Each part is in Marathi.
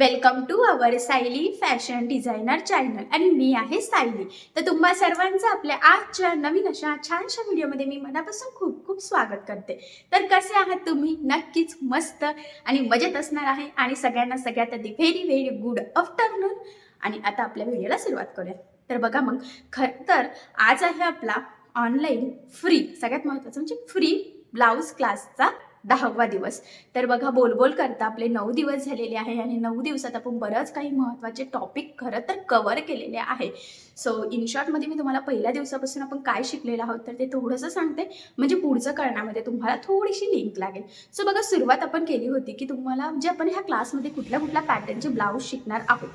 Welcome to our Sayali fashion designer channel आणि मी आहे सायली तर तुम्हा सर्वांचं आपल्या आजच्या नवीन अशा छानशा व्हिडिओमध्ये मी मनापासून खूप खूप स्वागत करते. तर कसे आहात तुम्ही? नक्कीच मस्त आणि मजेत असणार आहे. आणि सगळ्यांना सगळ्यात आधी व्हेरी व्हेरी गुड आफ्टरनून आणि आता आपल्या व्हिडिओला सुरुवात करूया. तर बघा मग खर तर आज आहे आपला ऑनलाईन फ्री सगळ्यात महत्त्वाचं म्हणजे फ्री ब्लाऊज क्लासचा दहावा दिवस. तर बघा बोलबोल करता आपले नऊ दिवस झालेले आहे आणि नऊ दिवसात आपण बरंच काही महत्त्वाचे टॉपिक खरं तर कवर केलेले आहे. सो इन शॉर्टमध्ये मी तुम्हाला पहिल्या दिवसापासून आपण काय शिकलेलं आहोत तर ते थोडंसं सांगते. म्हणजे पुढचं करण्यामध्ये तुम्हाला थोडीशी लिंक लागेल. सो बघा सुरुवात आपण केली होती की तुम्हाला म्हणजे आपण ह्या क्लासमध्ये कुठल्या कुठल्या पॅटर्नचे ब्लाऊज शिकणार आहोत.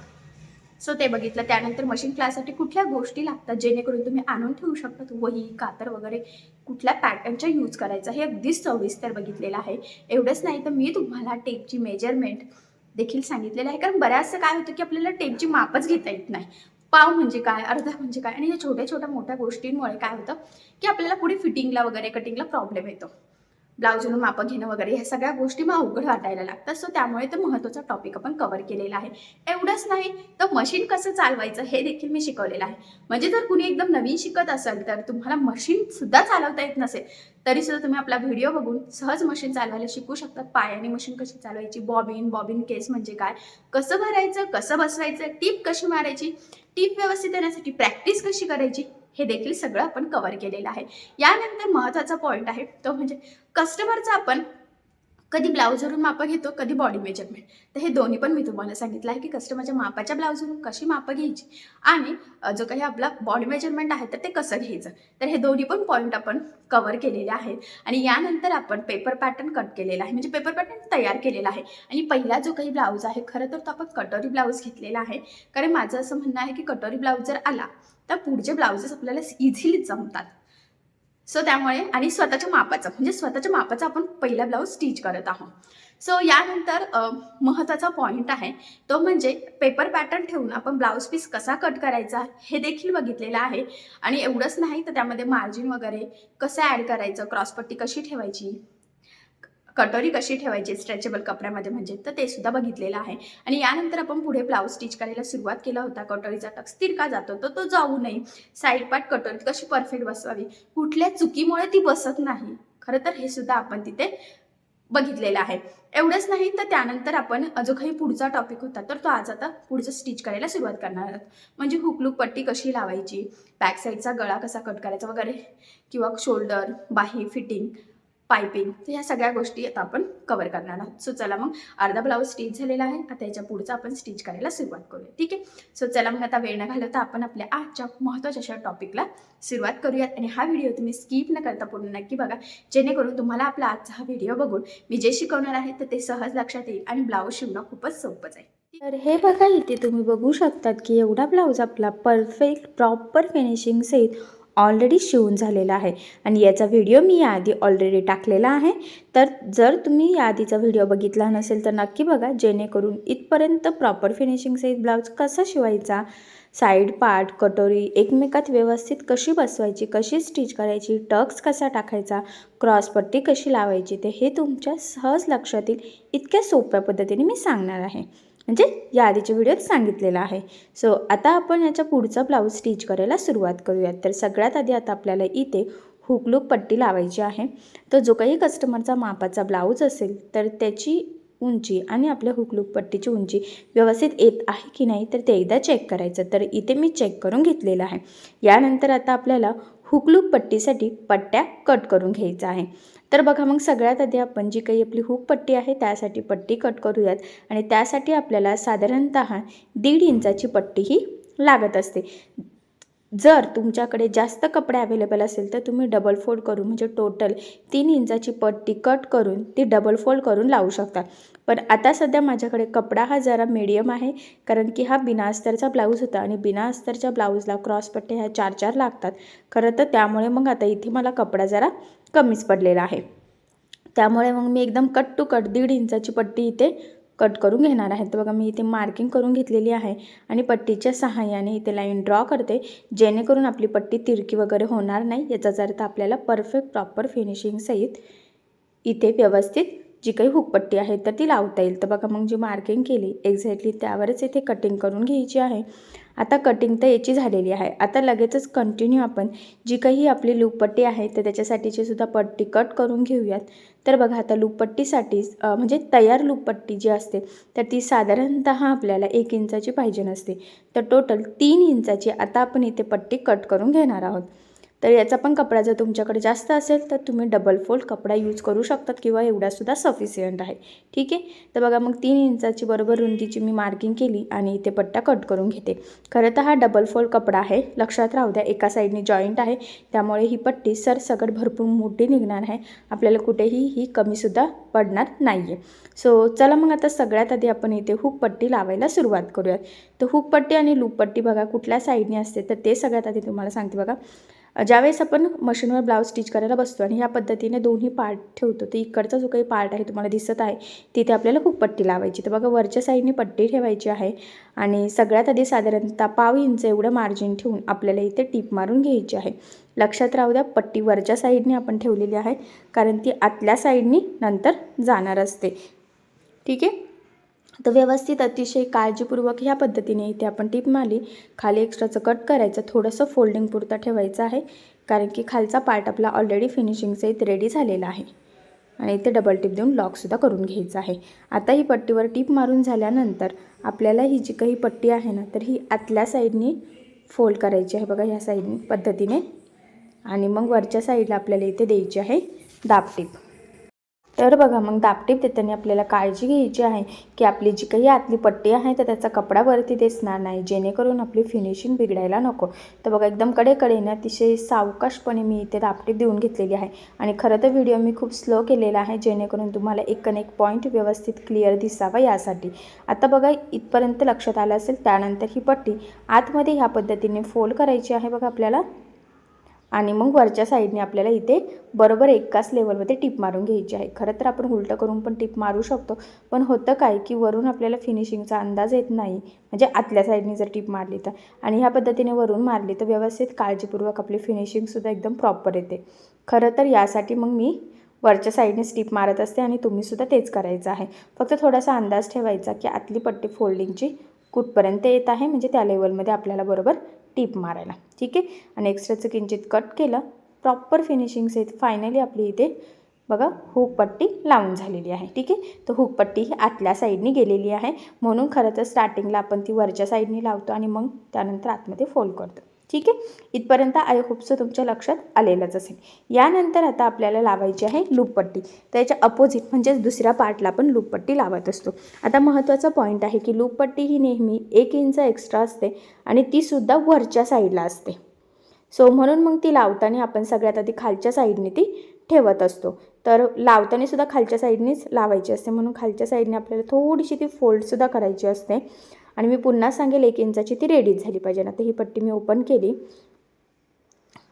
सो ते बघितलं. त्यानंतर मशीन क्लाससाठी कुठल्या गोष्टी लागतात जेणेकरून तुम्ही आणून ठेवू शकतात वही कातर वगैरे कुठल्या पॅटर्नचा यूज करायचा? हे अगदीच सविस्तर बघितलेलं आहे. एवढंच नाही तर मी तुम्हाला टेपची मेजरमेंट देखील सांगितलेलं आहे. कारण बऱ्याचसं काय होतं की आपल्याला टेपची मापच घेता येत नाही. पाव म्हणजे काय अर्धा म्हणजे काय? आणि या छोट्या छोट्या मोठ्या गोष्टींमुळे काय होतं की आपल्याला पुढे फिटिंगला वगैरे कटिंगला प्रॉब्लेम येतो. ब्लाऊजनं मापं घेणं वगैरे ह्या सगळ्या गोष्टी मग अवघड वाटायला लागतात. सो त्यामुळे तर महत्त्वाचा टॉपिक आपण कव्हर केलेला आहे. एवढंच नाही तर मशीन कसं चालवायचं हे देखील मी शिकवलेलं आहे. म्हणजे जर कुणी एकदम नवीन शिकत असेल तर तुम्हाला मशीनसुद्धा चालवता येत नसेल तरीसुद्धा तुम्ही आपला व्हिडिओ बघून सहज मशीन चालवायला शिकू शकतात पायाने मशीन कशी चालवायची? बॉबिन बॉबिन केस म्हणजे काय? कसं भरायचं? कसं बसवायचं? टीप कशी मारायची? टीप व्यवस्थित येण्यासाठी प्रॅक्टिस कशी करायची? हे देखील सगळं आपण कवर केलेलं आहे. यानंतर महत्त्वाचा पॉईंट आहे तो म्हणजे कस्टमरचा आपण कधी ब्लाऊजवरून मापं घेतो कधी बॉडी मेजरमेंट तर हे दोन्ही पण मी तुम्हाला सांगितलं आहे की कस्टमरच्या मापाच्या ब्लाऊजवरून कशी मापं घ्यायची आणि जो काही आपला बॉडी मेजरमेंट आहे तर ते कसं घ्यायचं. तर हे दोन्ही पण पॉईंट आपण कव्हर केलेले आहेत. आणि यानंतर आपण पेपर पॅटर्न कट केलेला आहे. म्हणजे पेपर पॅटर्न तयार केलेला आहे. आणि पहिला जो काही ब्लाऊज आहे खरं तर तो आपण कटोरी ब्लाऊज घेतलेला आहे. कारण माझं असं म्हणणं आहे की कटोरी ब्लाऊज जर आला तर पुढचे ब्लाउजेस आपल्याला इझिली जमतात. सो त्यामुळे आणि स्वतःच्या मापाचं म्हणजे स्वतःच्या मापाचा आपण पहिला ब्लाऊज स्टिच करत आहोत. सो यानंतर महत्त्वाचा पॉईंट आहे तो म्हणजे पेपर पॅटर्न ठेवून आपण ब्लाऊज पीस कसा कट करायचा हे देखील बघितलेलं आहे. आणि एवढंच नाही तर त्यामध्ये मार्जिन वगैरे कसं ॲड करायचं क्रॉसपट्टी कशी ठेवायची? कटोरी कशी ठेवायची स्ट्रेचेबल कपड्यामध्ये म्हणजे तर ते सुद्धा बघितलेलं आहे. आणि यानंतर आपण पुढे ब्लाऊज स्टिच करायला सुरुवात केला होता. कटोरीचा टक स्थिर का जातो तर तो जाऊ नये. साईड पार्ट कटोरी कशी परफेक्ट बसवावी? कुठल्या चुकीमुळे ती बसत नाही. खरं तर हे सुद्धा आपण तिथे बघितलेलं आहे. एवढंच नाही तर त्यानंतर आपण जो काही पुढचा टॉपिक होता तर तो आज आता पुढचं स्टिच करायला सुरुवात करणार आहोत. म्हणजे हुकलूक पट्टी कशी लावायची? बॅक साईडचा गळा कसा कट करायचा वगैरे? किंवा शोल्डर बाही फिटिंग पायपिंग. तर ह्या सगळ्या गोष्टी आता आपण कवर करणार आहोत. सो चला मग अर्धा ब्लाऊज स्टिच झालेला आहे. आता याच्या पुढचा आपण स्टिच करायला सुरुवात करूया. ठीक आहे? सो चला मग आता वेळ न घालवता आपण आपल्या आजच्या महत्त्वाच्या अशा टॉपिकला सुरुवात करूयात. आणि हा व्हिडिओ तुम्ही स्किप न करता पूर्ण नक्की बघा. जेणेकरून तुम्हाला आपला आजचा हा व्हिडिओ बघून मी जे शिकवणार आहे तर ते सहज लक्षात येईल आणि ब्लाऊज शिवणं खूपच सोपंच आहे? तर हे बघा इथे तुम्ही बघू शकतात की एवढा ब्लाऊज आपला परफेक्ट प्रॉपर फिनिशिंग सहित ऑलरेडी शिवून झालेला आहे. आणि याचा व्हिडिओ मी याआधी ऑलरेडी टाकलेला आहे. तर जर तुम्ही याआधीचा व्हिडिओ बघितला नसेल तर नक्की बघा जेणेकरून इथपर्यंत प्रॉपर फिनिशिंगसहित ब्लाऊज कसा शिवायचा साईड पार्ट कटोरी एकमेकात व्यवस्थित कशी बसवायची कशी स्टिच करायची टक्स कसा टाकायचा क्रॉसपट्टी कशी लावायची ते हे तुमच्या सहज लक्षात येईल इतक्या सोप्या पद्धतीने मी सांगणार आहे. म्हणजे या आधीच्या व्हिडिओत सांगितलेलं आहे. सो आता आपण याच्या पुढचा ब्लाऊज स्टिच करायला सुरुवात करूयात. तर सगळ्यात आधी आता आपल्याला इथे हुकलूक पट्टी लावायची आहे. तर जो काही कस्टमरचा मापाचा ब्लाऊज असेल तर त्याची उंची आणि आपल्या हुकलूक पट्टीची उंची व्यवस्थित येत आहे की नाही तर ते एकदा चेक करायचं. तर इथे मी चेक करून घेतलेलं आहे. यानंतर आता आपल्याला हुकलूक पट्टीसाठी पट्ट्या कट करून घ्यायचा आहे. तर बघा मग सगळ्यात आधी आपण जी काही आपली हुक पट्टी आहे त्यासाठी पट्टी कट करूयात. आणि त्यासाठी आपल्याला साधारणत दीड इंचाची पट्टी ही लागत असते. जर तुमच्याकडे जास्त कपडे अवेलेबल असेल तर तुम्ही डबल फोल्ड करून म्हणजे टोटल तीन इंचाची पट्टी कट करून ती डबल फोल्ड करून लावू शकता. पण आता सध्या माझ्याकडे कपडा हा जरा मीडियम आहे कारण की हा बिना अस्तरचा ब्लाऊज होता आणि बिना अस्तरच्या ब्लाऊजला क्रॉसपट्टे ह्या चार चार लागतात. खरं तर त्यामुळे मग आता इथे मला कपडा जरा कमीच पडलेला आहे. त्यामुळे मग मी एकदम कट टू कट दीड इंचाची पट्टी इथे कट करून घेणार आहे तर बघा मी इथे मार्किंग करून घेतलेली आहे आणि पट्टीच्या सहाय्याने इथे लाईन ड्रॉ करते जेणेकरून आपली पट्टी तिरकी वगैरे होणार नाही. याचाच अर्थ आपल्याला परफेक्ट प्रॉपर फिनिशिंगसहित इथे व्यवस्थित जी काही हुकपट्टी आहे तर ती लावता येईल. तर बघा मग जी मार्किंग केली एक्झॅक्टली त्यावरच इथे कटिंग करून घ्यायची आहे. आता कटिंग तर याची झालेली आहे. आता लगेचच कंटिन्यू आपण जी काही आपली लूपपट्टी आहे तर त्याच्यासाठीची सुद्धा पट्टी कट करून घेऊयात. तर बघा आता लूपपट्टीसाठी म्हणजे तयार लूपपट्टी जी असते तर ती साधारणत आपल्याला एक इंचाची पाहिजे नसते. तर टोटल तीन इंचाची आता आपण इथे पट्टी कट करून घेणार आहोत. तर याचा पण कपडा जर तुमच्याकडे जास्त असेल तर तुम्ही डबल फोल्ड कपडा यूज करू शकतात किंवा एवढासुद्धा सफिशियंट आहे. ठीक आहे? तर बघा मग तीन इंचाची बरोबर रुंदीची मी मार्किंग केली आणि इथे पट्टा कट करून घेते. खरं तर हा डबल फोल्ड कपडा आहे. लक्षात राहू द्या एका साईडने जॉईंट आहे. त्यामुळे ही पट्टी सरसकट भरपूर मोठी निघणार आहे. आपल्याला कुठेही ही कमीसुद्धा पडणार नाही आहे सो चला मग आता सगळ्यात आधी आपण इथे हुक पट्टी लावायला सुरुवात करूयात. तर हुक पट्टी आणि लूप पट्टी बघा कुठल्या साईडने असते तर ते सगळ्यात आधी तुम्हाला सांगते बघा. ज्यावेळेस आपण मशीनवर ब्लाऊज स्टिच करायला बसतो आणि ह्या पद्धतीने दोन्ही पार्ट ठेवतो तर इकडचा जो काही पार्ट आहे तुम्हाला दिसत आहे तिथे आपल्याला खूप पट्टी लावायची. तर बघा वरच्या साईडने पट्टी ठेवायची आहे आणि सगळ्यात आधी साधारणतः पाव इंच एवढं मार्जिन ठेवून आपल्याला इथे टीप मारून घ्यायची आहे. लक्षात राहू द्या पट्टी वरच्या साईडने आपण ठेवलेली आहे कारण ती आतल्या साईडनी नंतर जाणार असते. ठीक आहे? तर व्यवस्थित अतिशय काळजीपूर्वक ह्या पद्धतीने इथे आपण टीप मारली. खाली एक्स्ट्राचं कट करायचं. थोडंसं फोल्डिंग पुरता ठेवायचं आहे. कारण की खालचा पार्ट आपला ऑलरेडी फिनिशिंगचा इथे रेडी झालेला आहे. आणि इथे डबल टिप देऊन लॉकसुद्धा करून घ्यायचं आहे. आता ही पट्टीवर टीप मारून झाल्यानंतर आपल्याला ही जी काही पट्टी आहे ना तर ही आतल्या साईडनी फोल्ड करायची आहे. बघा ह्या साईड पद्धतीने. आणि मग वरच्या साईडला आपल्याला इथे द्यायची आहे दाबटीप तर बघा मग दाबटीप देताना आपल्याला काळजी घ्यायची आहे की आपली जी काही आतली पट्टी आहे तर त्याचा कपडा वरती दिसणार नाही. जेणेकरून आपली फिनिशिंग बिघडायला नको. तर बघा एकदम कडेकडेने अतिशय सावकाशपणे मी इथे दापटीप देऊन घेतलेली आहे. आणि खरं तर व्हिडिओ मी खूप स्लो केलेला आहे जेणेकरून तुम्हाला एक एक पॉईंट व्यवस्थित क्लिअर दिसावा यासाठी. आता बघा इथपर्यंत लक्षात आलं असेल त्यानंतर ही पट्टी आतमध्ये ह्या पद्धतीने फोल्ड करायची आहे बघा आपल्याला. आणि मग वरच्या साईडने आपल्याला इथे बरोबर एकाच लेवलमध्ये टिप मारून घ्यायची आहे. खरं तर आपण उलटं करून पण टिप मारू शकतो. पण होतं काय की वरून आपल्याला फिनिशिंगचा अंदाज येत नाही. म्हणजे आतल्या साईडने जर टिप मारली तर. आणि ह्या पद्धतीने वरून मारली तर व्यवस्थित काळजीपूर्वक आपली फिनिशिंगसुद्धा एकदम प्रॉपर येते. खरं तर यासाठी मग मी वरच्या साईडने स्टिप मारत असते आणि तुम्हीसुद्धा तेच करायचं आहे. फक्त थोडासा अंदाज ठेवायचा की आतली पट्टी फोल्डिंगची कुठपर्यंत येत आहे? म्हणजे त्या लेवलमध्ये आपल्याला बरोबर टीप मारायला. ठीक आहे? आणि एक्स्ट्राचं किंचित कट केलं प्रॉपर फिनिशिंग आहेत फायनली आपली इथे बघा हुकपट्टी लावून झालेली आहे. ठीक आहे? तर हुकपट्टी ही आतल्या साईडनी गेलेली आहे. म्हणून खरं तर स्टार्टिंगला आपण ती वरच्या साईडनी लावतो आणि मग त्यानंतर आतमध्ये फोल्ड करतो. ठीक आहे? इथपर्यंत आय होपचं तुमच्या लक्षात आलेलंच असेल. यानंतर आता आपल्याला लावायची आहे लूपपट्टी त्याच्या अपोजिट म्हणजेच दुसऱ्या पार्टला आपण लूपपट्टी लावत असतो. आता महत्त्वाचा पॉईंट आहे की लूपपट्टी ही नेहमी एक इंच एक्स्ट्रा असते आणि तीसुद्धा वरच्या साईडला असते. सो म्हणून मग ती लावताना आपण सगळ्यात आधी खालच्या साईडने ती ठेवत असतो. तर लावताना सुद्धा खालच्या साईडनेच लावायची असते. म्हणून खालच्या साईडने आपल्याला थोडीशी ती फोल्डसुद्धा करायची असते. आणि मी पुन्हा सांगेल एक इंचाची ती रेडीच झाली पाहिजे. आता ही पट्टी मी ओपन केली.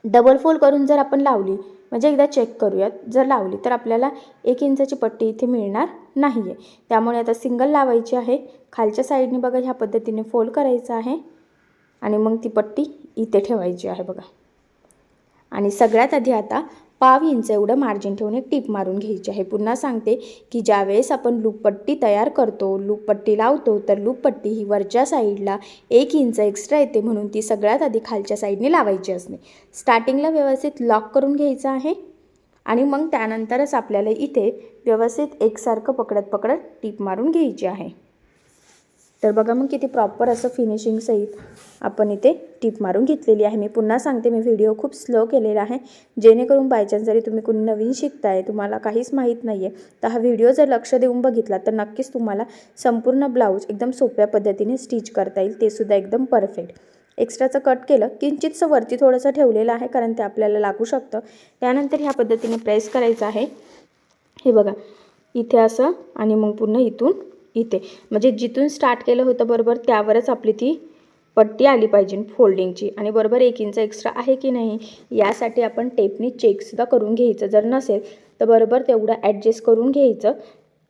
डबल फोल्ड करून जर आपण लावली म्हणजे एकदा चेक करूयात. जर लावली तर आपल्याला एक इंचाची पट्टी इथे मिळणार नाही आहे त्यामुळे आता सिंगल लावायची आहे. खालच्या साईडने बघा ह्या पद्धतीने फोल्ड करायचं आहे. आणि मग ती पट्टी इथे ठेवायची आहे बघा. आणि सगळ्यात आधी आता पाव इंच एवढं मार्जिन ठेवून एक टीप मारून घ्यायची आहे. पुन्हा सांगते की ज्यावेळेस आपण लूपपट्टी तयार करतो लूपपट्टी लावतो तर लूपपट्टी ही वरच्या साईडला एक इंच एक्स्ट्रा येते म्हणून ती सगळ्यात आधी खालच्या साईडने लावायची असते. स्टार्टिंगला व्यवस्थित लॉक करून घ्यायचं आहे आणि मग त्यानंतरच आपल्याला इथे व्यवस्थित एकसारखं पकडत पकडत टीप मारून घ्यायची आहे. तर बघा मग किती प्रॉपर असं फिनिशिंग सहित आपण इथे टीप मारून घेतलेली आहे. मी पुन्हा सांगते मी व्हिडिओ खूप स्लो केलेला आहे. जेणेकरून बायचान्स जरी तुम्ही कुणी नवीन शिकताय तुम्हाला काहीच माहीत नाही आहे तर हा व्हिडिओ जर लक्ष देऊन बघितला तर नक्कीच तुम्हाला संपूर्ण ब्लाऊज एकदम सोप्या पद्धतीने स्टिच करता येईल. ते सुद्धा एकदम परफेक्ट एक्स्ट्राचं कट केलं किंचितसं वरती थोडंसं ठेवलेलं आहे कारण ते आपल्याला लागू शकतं. त्यानंतर ह्या पद्धतीने प्रेस करायचं आहे. हे बघा इथे असं आणि मग पुन्हा इथून इथे. म्हणजे जिथून स्टार्ट केलं होतं बरोबर त्यावरच आपली ती पट्टी आली पाहिजे फोल्डिंगची आणि बरोबर एक इंच एक्स्ट्रा आहे की नाही यासाठी आपण टेपनी चेकसुद्धा करून घ्यायचं. जर नसेल तर बरोबर तेवढं ॲडजस्ट करून घ्यायचं.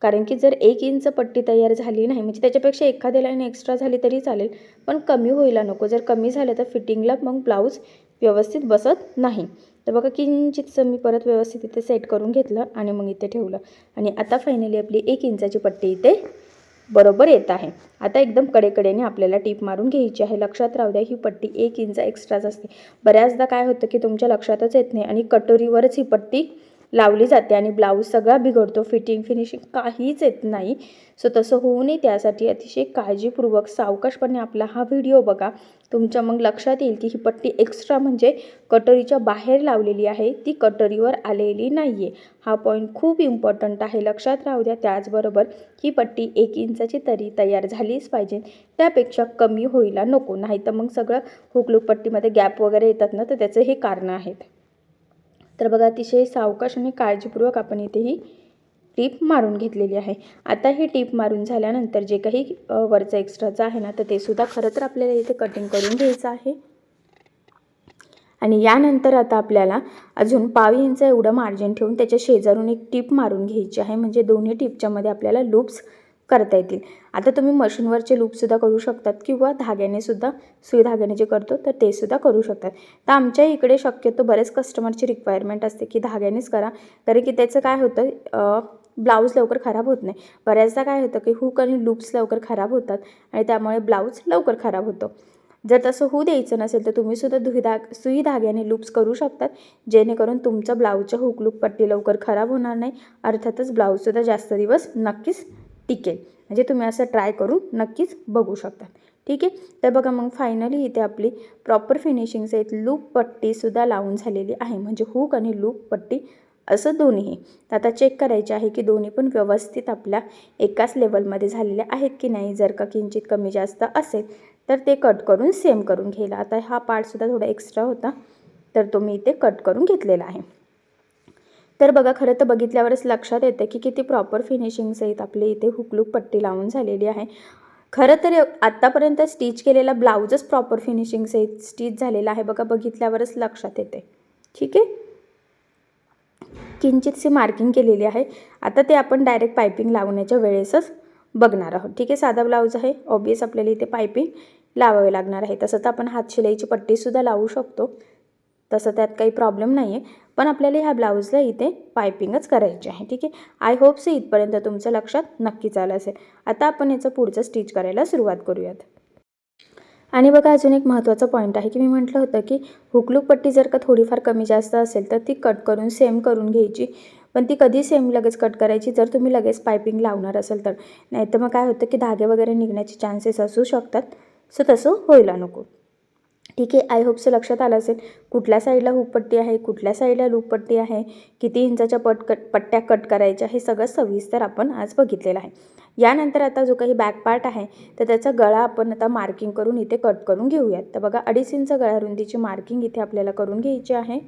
कारण की जर एक इंच पट्टी तयार झाली नाही म्हणजे त्याच्यापेक्षा एखाद्या लाईन एक्स्ट्रा झाली तरी चालेल पण कमी व्हायला नको. जर कमी झालं तर फिटिंगला मग ब्लाऊज व्यवस्थित बसत नाही. तर बघा किंचितचं मी परत व्यवस्थित इथे सेट करून घेतलं आणि मग इथे ठेवलं. आणि आता फायनली आपली एक इंचाची पट्टी इथे बरोबर येत आहे. आता एकदम कडेकडेने आपल्याला टीप मारून घ्यायची आहे. लक्षात राहू द्या ही पट्टी एक इंच एक्स्ट्राच असते. बऱ्याचदा काय होतं की तुमच्या लक्षातच येत नाही आणि कटोरीवरच ही पट्टी लावली जाते आणि ब्लाऊज सगळा बिघडतो. फिटिंग फिनिशिंग काहीच येत नाही. सो तसं होऊ नये त्यासाठी अतिशय काळजीपूर्वक सावकाशपणे आपला हा व्हिडिओ बघा. तुमच्या मग लक्षात येईल की ही पट्टी एक्स्ट्रा म्हणजे कटोरीच्या बाहेर लावलेली आहे. ती कटोरीवर आलेली नाही आहे हा पॉईंट खूप इम्पॉर्टंट आहे. लक्षात राहू द्या त्याचबरोबर ही पट्टी एक इंचाची तरी तयार झालीच पाहिजे. त्यापेक्षा कमी होईला नको. नाही तर मग सगळं हुकलूक पट्टीमध्ये गॅप वगैरे येतात ना तर त्याचं हे कारणं आहेत. तर बघा अतिशय सावकाश आणि काळजीपूर्वक आपण इथे ही टीप मारून घेतलेली आहे. आता ही टीप मारून झाल्यानंतर जे काही वरचं एक्स्ट्राचं आहे ना तर ते सुद्धा खरं तर आपल्याला इथे कटिंग करून घ्यायचं आहे. आणि यानंतर आता आपल्याला अजून पाव इंच एवढं मार्जिन ठेवून त्याच्या शेजारून एक टीप मारून घ्यायची आहे. म्हणजे दोन्ही टिपच्यामध्ये आपल्याला लूप्स करता येतील. आता तुम्ही मशीनवरचे लूपसुद्धा करू शकतात किंवा धाग्याने सुद्धा सुई धाग्याने जे करतो तर ते सुद्धा करू शकतात. तर आमच्या इकडे शक्यतो बरेच कस्टमरची रिक्वायरमेंट असते की धाग्यानेच करा. कारण की त्याचं काय होतं ब्लाऊज लवकर खराब होत नाही. बऱ्याचदा काय होतं की हुक आणि लूप्स लवकर खराब होतात आणि त्यामुळे ब्लाऊज लवकर खराब होतो. जर तसं होऊ द्यायचं नसेल तर तुम्ही सुद्धा धाग सुई धाग्याने लूप्स करू शकतात. जेणेकरून तुमचं ब्लाऊजच्या हुकलूक पट्टी लवकर खराब होणार नाही. अर्थातच ब्लाऊजसुद्धा जास्त दिवस नक्कीच टिकेल म्हणजे तुम्ही असं ट्राय करून नक्कीच बघू शकता. ठीक? आहे तर बघा मग फायनली इथे आपली प्रॉपर फिनिशिंग सहित लूप पट्टीसुद्धा लावून झालेली आहे. म्हणजे हुक आणि लूप पट्टी असं दोन्हीही तर आता चेक करायचे आहे की दोन्ही पण व्यवस्थित आपल्या एकाच लेवलमध्ये झालेल्या आहेत की नाही? जर का किंचित कमी जास्त असेल तर ते कट करून सेम करून घ्यायला. आता हा पार्टसुद्धा थोडा एक्स्ट्रा होता तर तो मी इथे कट करून घेतलेला आहे. तर बघा खरं तर बघितल्यावरच लक्षात येतं की किती प्रॉपर फिनिशिंगसहित आपली इथे हुकलूक पट्टी लावून झालेली आहे. खरं तर आत्तापर्यंत स्टिच केलेला ब्लाऊजच प्रॉपर फिनिशिंगसहित स्टिच झालेला आहे. बघा बघितल्यावरच लक्षात येते. ठीक आहे? किंचितशी मार्किंग केलेली आहे. आता ते आपण डायरेक्ट पायपिंग लावण्याच्या वेळेसच बघणार आहोत. ठीक आहे? साधा ब्लाऊज आहे. ऑबियस आपल्याला इथे पायपिंग लावावे लागणार आहे. तसं तर आपण हात शिलाईची पट्टीसुद्धा लावू शकतो. तसं त्यात काही प्रॉब्लेम नाही आहे पण आपल्याला ह्या ब्लाऊजला इथे पायपिंगच करायची आहे. ठीक आहे? आय होप से इथपर्यंत तुमच्या लक्षात नक्कीच आलं असेल. आता आपण याचं पुढचं स्टिच करायला सुरुवात करूयात. आणि बघा अजून एक महत्त्वाचा पॉईंट आहे की मी म्हटलं होतं की हुकलूक पट्टी जर का थोडीफार कमी जास्त असेल तर ती कट करून सेम करून घ्यायची. पण ती कधी सेम लगेच कट करायची? जर तुम्ही लगेच पायपिंग लावणार असेल तर. नाही तर मग काय होतं की धागे वगैरे निघण्याचे चान्सेस असू शकतात. सो तसं व्हायला नको. ठीक आहे आय होपचं लक्षात आलं असेल. कुठल्या साईडला हुकपट्टी आहे कुठल्या साईडला लूपपट्टी आहे किती इंचाच्या पट कट पट्ट्या कट करायच्या हे सगळं सविस्तर आपण आज बघितलेलं आहे. यानंतर आता जो काही बॅक पार्ट आहे तर त्याचा गळा आपण आता मार्किंग करून इथे कट करून घेऊयात. तर बघा अडीच इंच गळा रुंदीची मार्किंग इथे आपल्याला करून घ्यायची आहे.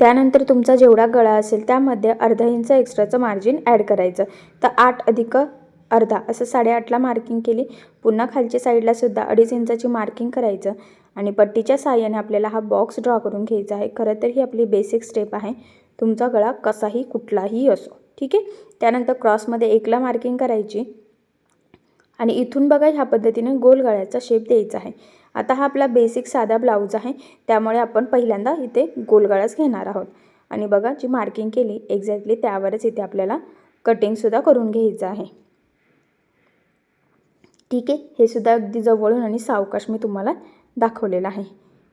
त्यानंतर तुमचा जेवढा गळा असेल त्यामध्ये अर्धा इंच एक्स्ट्राचं मार्जिन ॲड करायचं. तर आठ अधिक अर्धा असं साडेआठला मार्किंग केली. पुन्हा खालच्या साईडलासुद्धा अडीच इंचाची मार्किंग करायचं. आणि पट्टीच्या साह्याने आपल्याला हा बॉक्स ड्रॉ करून घ्यायचा आहे. खरं तर ही आपली बेसिक स्टेप आहे. तुमचा गळा कसाही कुठलाही असो. ठीक आहे? त्यानंतर क्रॉसमध्ये एकला मार्किंग करायची. आणि इथून बघा ह्या पद्धतीने गोल गळ्याचा शेप द्यायचा आहे. आता हा आपला बेसिक साधा ब्लाऊज आहे. त्यामुळे आपण पहिल्यांदा इथे गोलगळाच घेणार आहोत. आणि बघा जी मार्किंग केली एक्झॅक्टली त्यावरच इथे आपल्याला कटिंगसुद्धा करून घ्यायचं आहे. ठीक आहे? हे सुद्धा अगदी जवळून आणि सावकाश मी तुम्हाला दाखवलेलं आहे.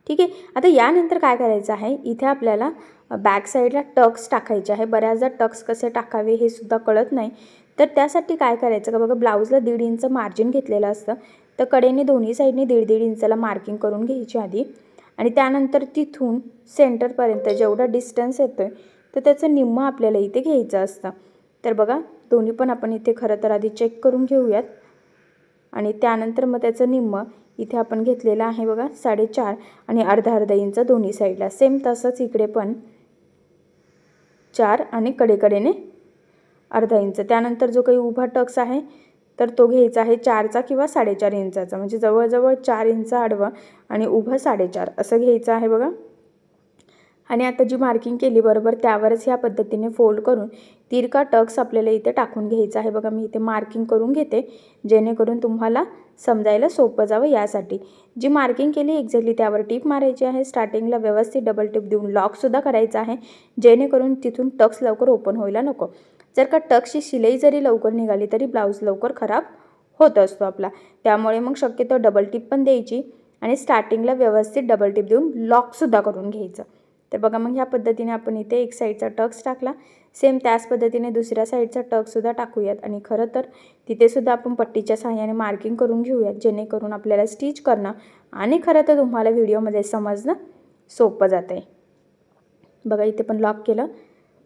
ठीक आहे? आता यानंतर काय करायचं आहे? इथे आपल्याला बॅक साईडला टक्स टाकायचे आहे. बऱ्याचदा टक्स कसे टाकावे हे सुद्धा कळत नाही. तर त्यासाठी काय करायचं? का बघा ब्लाऊजला दीड इंच मार्जिन घेतलेलं असतं. तर कडेने दोन्ही साईडने दीड दीड इंचाला मार्किंग करून घ्यायची आधी. आणि त्यानंतर तिथून सेंटरपर्यंत जेवढा डिस्टन्स येतो आहे तर त्याचं निम्म आपल्याला इथे घ्यायचं असतं. तर बघा दोन्ही पण आपण इथे खरं तर आधी चेक करून घेऊयात. आणि त्यानंतर मग त्याचं निम्म इथे आपण घेतलेलं आहे बघा साडेचार आणि अर्धा अर्धा इंच दोन्ही साईडला सेम तसंच इकडे पण चार आणि कडेकडेने अर्धा इंच. त्यानंतर जो काही उभा टक्स आहे तर तो घ्यायचा आहे चारचा किंवा साडेचार इंचाचा. म्हणजे जवळजवळ चार इंच आडवा आणि उभं साडेचार. असं घ्यायचं आहे बघा. आणि आता जी मार्किंग केली बरोबर त्यावरच ह्या पद्धतीने फोल्ड करून तिरका टक्स आपल्याला इथे टाकून घ्यायचा आहे. बघा मी इथे मार्किंग करून घेते जेणेकरून तुम्हाला समजायला सोपं जावं यासाठी. जी मार्किंग केली एक्झॅक्टली त्यावर टीप मारायची आहे. स्टार्टिंगला व्यवस्थित डबल टिप देऊन लॉकसुद्धा करायचा आहे जेणेकरून तिथून टक्स लवकर ओपन व्हायला नको. जर का टक्सची शिलाई जरी लवकर निघाली तरी ब्लाऊज लवकर खराब होत असतो आपला. त्यामुळे मग शक्यतो डबल टिप पण द्यायची आणि स्टार्टिंगला व्यवस्थित डबल टिप देऊन लॉकसुद्धा करून घ्यायचं. तर बघा मग ह्या पद्धतीने आपण इथे एक साईडचा टक्स टाकला. सेम त्याच पद्धतीने दुसऱ्या साईडचा टक्ससुद्धा टाकूयात. आणि खरं तर तिथेसुद्धा आपण पट्टीच्या सहाय्याने मार्किंग करून घेऊयात जेणेकरून आपल्याला स्टिच करणं आणि खरं तर तुम्हाला व्हिडिओमध्ये समजणं सोपं जातं आहे बघा इथे पण लॉक केलं.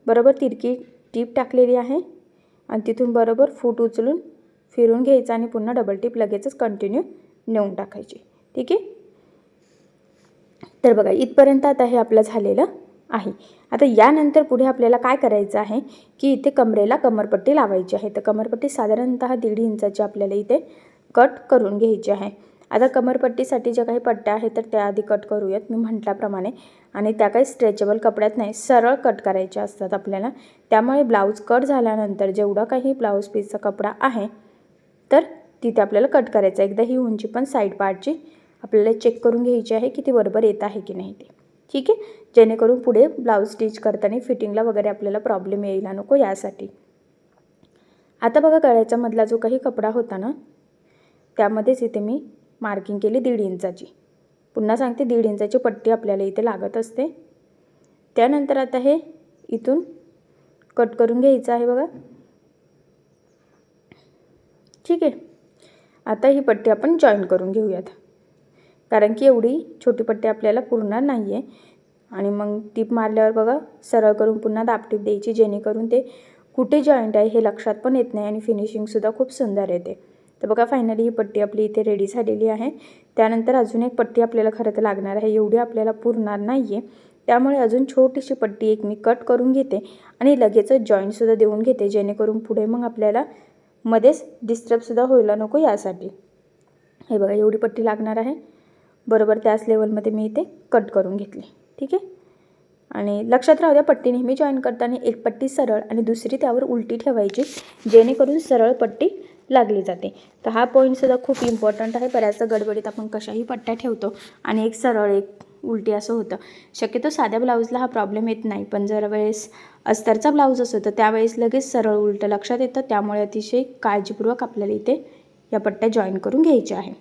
बरोबर तिरकी टीप टाकलेली आहे. आणि तिथून बरोबर फूट उचलून फिरून घ्यायचं आणि पुन्हा डबल टिप लगेचच कंटिन्यू नेऊन टाकायची. ठीक आहे? तर बघा इथपर्यंत आता हे आपलं झालेलं आहे. आता यानंतर पुढे आपल्याला काय करायचं आहे? की इथे कमरेला कमरपट्टी लावायची आहे. तर कमरपट्टी साधारणतः दीड इंचाची आपल्याला इथे कट करून घ्यायची आहे. आता कमरपट्टीसाठी ज्या काही पट्ट्या आहेत तर त्या आधी कट करूयात मी म्हटल्याप्रमाणे. आणि त्या काही स्ट्रेचेबल कपड्यात नाही सरळ कट करायच्या असतात आपल्याला. त्यामुळे ब्लाऊज कट झाल्यानंतर जेवढा काही ब्लाऊज पीसचा कपडा आहे तर तिथे आपल्याला कट करायचं एकदा ही उंची पण साईड पार्टची आपल्याला चेक करून घ्यायची आहे की ती बरोबर येत आहे की नाही ते. ठीक आहे? जेणेकरून पुढे ब्लाऊज स्टिच करताना फिटिंगला वगैरे आपल्याला प्रॉब्लेम यायला नको यासाठी. आता बघा गळ्याच्या मधला जो काही कपडा होता ना त्यामध्येच इथे मी मार्किंग केली दीड इंचाची. पुन्हा सांगते दीड इंचाची पट्टी आपल्याला इथे लागत असते. त्यानंतर आता हे इथून कट करून घ्यायचं आहे बघा. ठीक आहे? आता ही पट्टी आपण जॉईन करून घेऊयात. कारण की एवढी छोटी पट्टी आपल्याला पुरणार नाही आहे आणि मग टीप मारल्यावर बघा सरळ करून पुन्हा दाबटीप द्यायची जेणेकरून ते कुठे जॉईंट आहे हे लक्षात पण येत नाही आणि फिनिशिंगसुद्धा खूप सुंदर येते. तर बघा फायनली ही पट्टी आपली इथे रेडी झालेली आहे. त्यानंतर अजून एक पट्टी आपल्याला खरं तर लागणार आहे. एवढी आपल्याला पुरणार नाही आहे त्यामुळे अजून छोटीशी पट्टी एक मी कट करून घेते आणि लगेचच जॉईंटसुद्धा देऊन घेते जेणेकरून पुढे मग आपल्याला मध्येच डिस्टर्बसुद्धा व्हायला नको यासाठी. हे बघा एवढी पट्टी लागणार आहे. बरोबर त्याच लेवलमध्ये मी इथे कट करून घेतली. ठीक आहे? आणि लक्षात राहू द्या पट्टी नेहमी जॉईन करताना एक पट्टी सरळ आणि दुसरी त्यावर उलटी ठेवायची जेणेकरून सरळ पट्टी लागली जाते. तर हा पॉईंटसुद्धा खूप इम्पॉर्टंट आहे. बऱ्याचदा गडबडीत आपण कशाही पट्ट्या ठेवतो आणि एक सरळ एक उलटी असं होतं. शक्यतो साध्या ब्लाऊजला हा प्रॉब्लेम येत नाही. पण जर वेळेस अस्तरचा ब्लाऊज असतो तर त्यावेळेस लगेच सरळ उलटं लक्षात येतं. त्यामुळे अतिशय काळजीपूर्वक आपल्याला इथे या पट्ट्या जॉईन करून घ्यायच्या आहे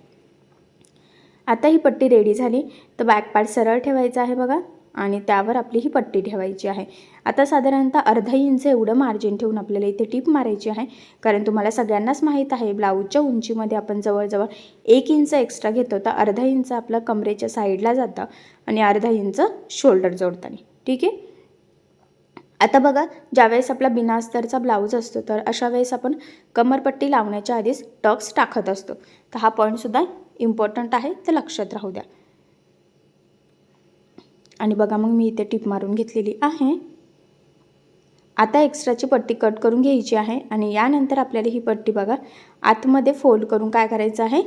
आता ही पट्टी रेडी झाली. तर बॅक पार्ट सरळ ठेवायचा आहे बघा. आणि त्यावर आपली ही पट्टी ठेवायची आहे. आता साधारणतः अर्धा इंच एवढं मार्जिन ठेवून आपल्याला इथे टीप मारायची आहे. कारण तुम्हाला सगळ्यांनाच माहीत आहे ब्लाऊजच्या उंचीमध्ये आपण जवळजवळ एक इंच एक्स्ट्रा घेतो. तर अर्धा इंच आपलं कमरेच्या साईडला जातं आणि अर्धा इंच शोल्डर जोडताना. ठीक आहे? आता बघा ज्यावेळेस आपला बिनास्तरचा ब्लाऊज असतो तर अशा वेळेस आपण कमरपट्टी लावण्याच्या आधीच टक्स टाकत असतो. तर हा पॉईंटसुद्धा इम्पॉर्टंट आहे तर लक्षात राहू द्या. आणि बघा मग मी इथे टिप मारून घेतलेली आहे. आता एक्स्ट्राची पट्टी कट करून घ्यायची आहे आणि यानंतर आपल्याला ही पट्टी बघा आतमध्ये फोल्ड करून काय करायचं आहे?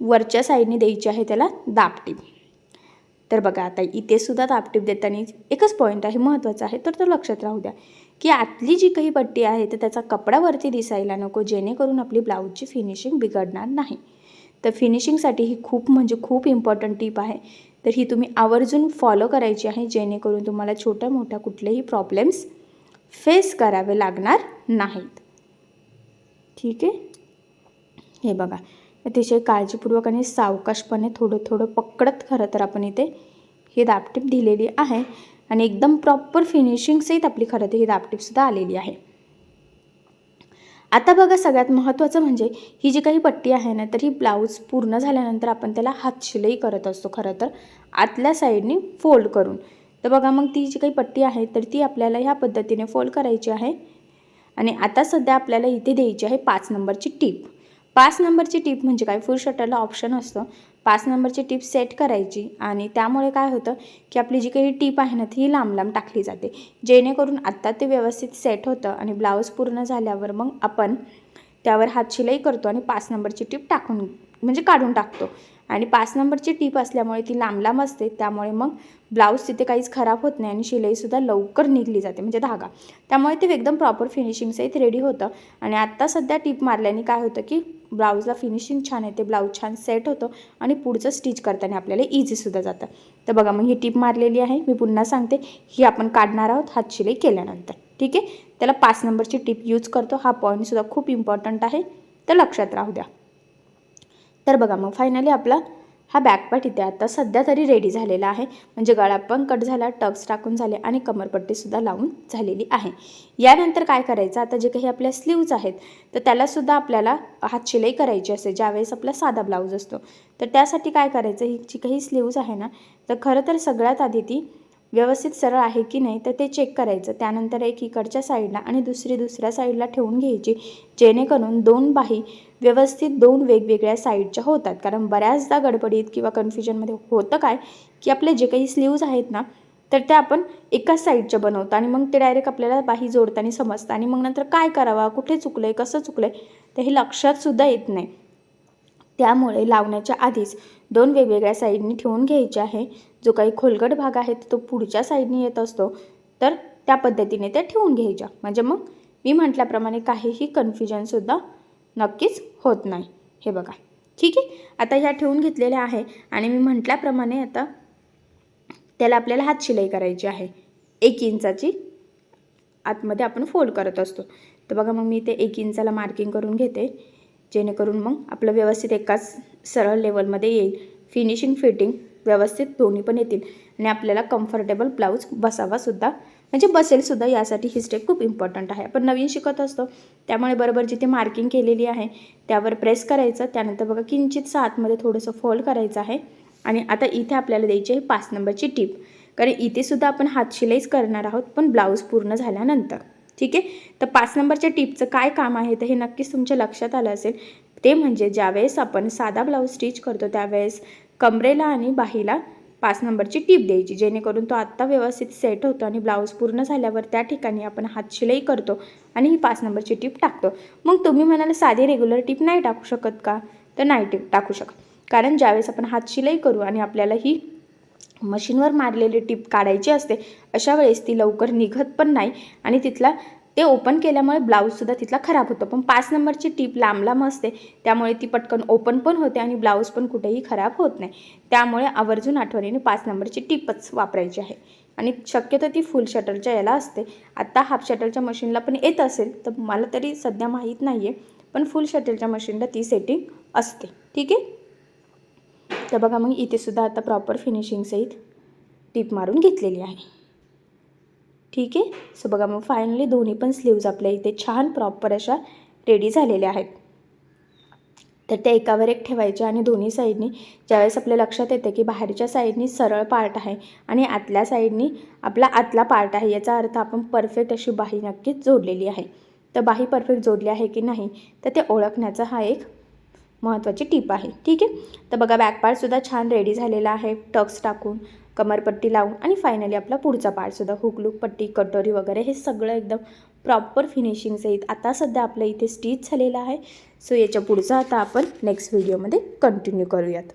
वरच्या साईडने द्यायची आहे त्याला दाबटीप तर बघा आता इथे सुद्धा दाबटीप देताना एकच पॉईंट आहे महत्त्वाचा आहे तर तो लक्षात राहू द्या. की आतली जी काही पट्टी आहे तर त्याचा कपडावरती दिसायला नको जेणेकरून आपली ब्लाऊजची फिनिशिंग बिघडणार नाही. तर फिनिशिंगसाठी ही खूप म्हणजे खूप इम्पॉर्टंट टीप आहे. तर ही तुम्ही आवर्जून फॉलो करायची आहे जेणेकरून तुम्हाला छोट्या मोठ्या कुठलेही प्रॉब्लेम्स फेस करावे लागणार नाहीत. ठीक आहे? हे बघा. अतिशय काळजीपूर्वक आणि सावकाशपणे थोडं थोडं पकडत खरं तर आपण इथे ही दाबटीप दिलेली आहे. आणि एकदम प्रॉपर फिनिशिंगसहित आपली खरं तर ही दाबटीपसुद्धा आलेली आहे. आता बघा सगळ्यात महत्त्वाचं म्हणजे ही जी काही पट्टी आहे ना तर ही ब्लाऊज पूर्ण झाल्यानंतर आपण त्याला हातशिलाई करत असतो खरं तर. आतल्या साईडने फोल्ड करून. तर बघा मग ती जी काही पट्टी आहे तर ती आपल्याला ह्या पद्धतीने फोल्ड करायची आहे. आणि आता सध्या आपल्याला इथे द्यायची आहे पाच नंबरची टीप. पाच नंबरची टीप म्हणजे काय? फुल शटरला ऑप्शन असतं. पाच नंबरची टीप सेट करायची आणि त्यामुळे काय होतं की आपली जी काही टीप आहे ना ती लांब लांब टाकली जाते. जेणेकरून आत्ता ते व्यवस्थित सेट होतं आणि ब्लाऊज पूर्ण झाल्यावर मग आपण त्यावर हात शिलाई करतो आणि पाच नंबरची टीप टाकून म्हणजे काढून टाकतो. आणि पाच नंबरची टीप असल्यामुळे ती लांब लांब असते त्यामुळे मग ब्लाऊज तिथे काहीच खराब होत नाही आणि शिलाईसुद्धा लवकर निघली जाते म्हणजे धागा. त्यामुळे ते एकदम प्रॉपर फिनिशिंगसहित रेडी होतं. आणि आत्ता सध्या टीप मारल्याने काय होतं की ब्लाऊजला फिनिशिंग छान येते ब्लाऊज छान सेट होतो आणि पुढचं स्टिच करताना आपल्याला इझीसुद्धा जातं. तर बघा मग ही टीप मारलेली आहे. मी पुन्हा सांगते. ही आपण काढणार आहोत हात शिलाई केल्यानंतर. ठीक आहे? त्याला पाच नंबरची टीप यूज करतो. हा पॉईंटसुद्धा खूप इम्पॉर्टंट आहे. तर लक्षात राहू द्या. तर बघा मग फायनली आपला हा बॅकपार्ट इथे आता सध्या तरी रेडी झालेला आहे. म्हणजे गळा पण कट झाला टक्स टाकून झाले आणि कमरपट्टीसुद्धा लावून झालेली आहे. यानंतर काय करायचं? आता जे काही आपल्या स्लीव्ज आहेत तर त्यालासुद्धा आपल्याला हात शिलाई करायची असते. ज्यावेळेस आपला साधा ब्लाऊज असतो. तर त्यासाठी काय करायचं? ही जी काही स्लीव्ज आहे ना तर खरं तर सगळ्यात आधी ती व्यवस्थित सरळ आहे की नाही तर ते चेक करायचं. त्यानंतर एक इकडच्या साईडला आणि दुसरी दुसऱ्या साईडला ठेवून घ्यायची. जेणेकरून दोन बाही व्यवस्थित दोन वेगवेगळ्या साईडच्या होतात. कारण बऱ्याचदा गडबडीत किंवा कन्फ्युजनमध्ये होतं काय? की आपले जे काही स्लीव्ज आहेत ना तर त्या आपण एकाच साईडच्या बनवतो आणि मग ते डायरेक्ट आपल्याला बाही जोडताना समजतं. आणि मग नंतर काय करावा? कुठे चुकलं आहे कसं चुकलं आहे तर हे लक्षातसुद्धा येत नाही. त्यामुळे लावण्याच्या आधीच दोन वेगवेगळ्या साईडनी ठेवून घ्यायचे आहे. जो काही खोलगट भाग आहे तो पुढच्या साईडनी येत असतो. तर त्या पद्धतीने त्या ठेवून घ्यायच्या. म्हणजे मग मी म्हटल्याप्रमाणे काहीही कन्फ्युजनसुद्धा नक्कीच होत नाही. हे बघा. ठीक आहे? आता ह्या ठेवून घेतलेल्या आहे आणि मी म्हटल्याप्रमाणे आता त्याला आपल्याला हात शिलाई करायची आहे. एक इंचाची आतमध्ये आपण फोल्ड करत असतो. तर बघा मग मी ते एक इंचाला मार्किंग करून घेते. जेणेकरून मग आपलं व्यवस्थित एकाच सरळ लेवलमध्ये येईल. फिनिशिंग फिटिंग व्यवस्थित दोन्ही पण येतील. आणि आपल्याला कम्फर्टेबल ब्लाऊज बसावासुद्धा म्हणजे बसेलसुद्धा यासाठी ही स्टेप खूप इम्पॉर्टंट आहे. आपण नवीन शिकत असतो त्यामुळे बरोबर जिथे मार्किंग केलेली आहे त्यावर प्रेस करायचं त्यानंतर बघा किंचितसं आतमध्ये थोडंसं फोल्ड करायचं आहे. आणि आता इथे आपल्याला द्यायची आहे पाच नंबरची टीप कारण इथेसुद्धा आपण हात शिलाईच करणार आहोत पण ब्लाऊज पूर्ण झाल्यानंतर. ठीक आहे? तर पाच नंबरच्या टिपचं काय काम आहे तर हे नक्कीच तुमच्या लक्षात आलं असेल. ते म्हणजे ज्यावेळेस आपण साधा ब्लाऊज स्टिच करतो त्यावेळेस कमरेला आणि बाहीला पाच नंबरची टीप द्यायची जेणेकरून तो आत्ता व्यवस्थित सेट होतो आणि ब्लाऊज पूर्ण झाल्यावर त्या ठिकाणी आपण हात शिलाई करतो आणि ही पाच नंबरची टीप टाकतो. मग तुम्ही म्हणाल साधी रेग्युलर टीप नाही टाकू शकत का? तर नाही टीप टाकू शकत. कारण ज्यावेळेस आपण हात शिलाई करू आणि आपल्याला ही मशीनवर मारलेली टीप काढायची असते अशा वेळेस ती लवकर निघत पण नाही आणि तिथला ते ओपन केल्यामुळे ब्लाऊजसुद्धा तिथला खराब होतो. पण पाच नंबरची टीप लांब लांब असते. त्यामुळे ती पटकन ओपन पण होते आणि ब्लाऊज पण कुठेही खराब होत नाही. त्यामुळे आवर्जून आठवणीने पाच नंबरची टीपच वापरायची आहे. आणि शक्यतो ती फुल शटलच्या याला असते. आत्ता हाफ शटलच्या मशीनला पण येत असेल तर मला तरी सध्या माहीत नाही आहे पण फुल शटलच्या मशीनला ती सेटिंग असते. ठीक आहे? तर बघा मग इथेसुद्धा आता प्रॉपर फिनिशिंगसहित टीप मारून घेतलेली आहे. ठीक आहे? सो बघा मग फायनली दोन्ही पण स्लीव्ज आपल्या इथे छान प्रॉपर अशा रेडी झालेल्या आहेत. तर त्या एकावर एक ठेवायच्या आणि दोन्ही साईडनी ज्यावेळेस आपल्या लक्षात येतं की बाहेरच्या साईडनी सरळ पार्ट आहे आणि आतल्या साईडनी आपला आतला पार्ट आहे याचा अर्थ आपण परफेक्ट अशी बाही नक्कीच जोडलेली आहे. तर बाही परफेक्ट जोडली आहे की नाही? तर ते ओळखण्याचा हा एक महत्त्वाची टीप आहे. ठीक आहे? तर बघा बॅक पार्टसुद्धा छान रेडी झालेला आहे टक्स टाकून. कमरपट्टी लावून आणि फायनली आपला पुढचा पार्टसुद्धा हुकलूक पट्टी कटोरी वगैरे हे सगळं एकदम प्रॉपर फिनिशिंगसहित आता सध्या आपलं इथे स्टिच झालेलं आहे. सो याच्या पुढचं आता आपण नेक्स्ट व्हिडिओमध्ये कंटिन्यू करूयात.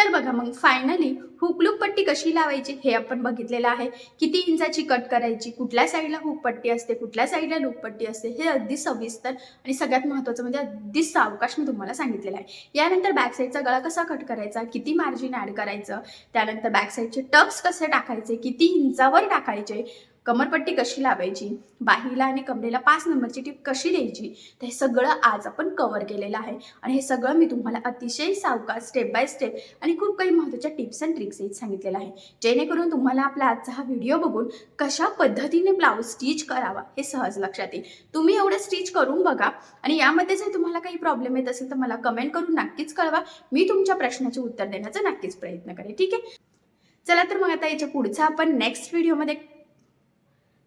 तर बघा मग फायनली हुकलूक पट्टी कशी लावायची हे आपण बघितलेलं आहे. किती इंचाची कट करायची कुठल्या साईडला हुक पट्टी असते कुठल्या साईडला लूक पट्टी असते हे अगदी सविस्तर आणि सगळ्यात महत्त्वाचं म्हणजे अगदी सावकाश मी तुम्हाला सांगितलेलं आहे. यानंतर बॅक साईडचा गळा कसा कट करायचा किती मार्जिन ॲड करायचं त्यानंतर बॅक साईडचे टक्स कसे टाकायचे किती इंचावर टाकायचे कमरपट्टी कशी लावायची? बाहीला आणि कमरेला पाच नंबरची टीप कशी द्यायची? तर हे सगळं आज आपण कव्हर केलेलं आहे. आणि हे सगळं मी तुम्हाला अतिशय सावकाश स्टेप बाय स्टेप आणि खूप काही महत्त्वाच्या टिप्स अँड ट्रिक्सही सांगितलेलं आहे. जेणेकरून तुम्हाला आपला आजचा हा व्हिडिओ बघून कशा पद्धतीने ब्लाऊज स्टिच करावा हे सहज लक्षात येईल. तुम्ही एवढं स्टिच करून बघा आणि यामध्ये जर तुम्हाला काही प्रॉब्लेम येत असेल तर मला कमेंट करून नक्कीच कळवा. मी तुमच्या प्रश्नाचे उत्तर देण्याचा नक्कीच प्रयत्न करेन. ठीक आहे? चला तर मग आता याच्या पुढचा आपण नेक्स्ट व्हिडिओमध्ये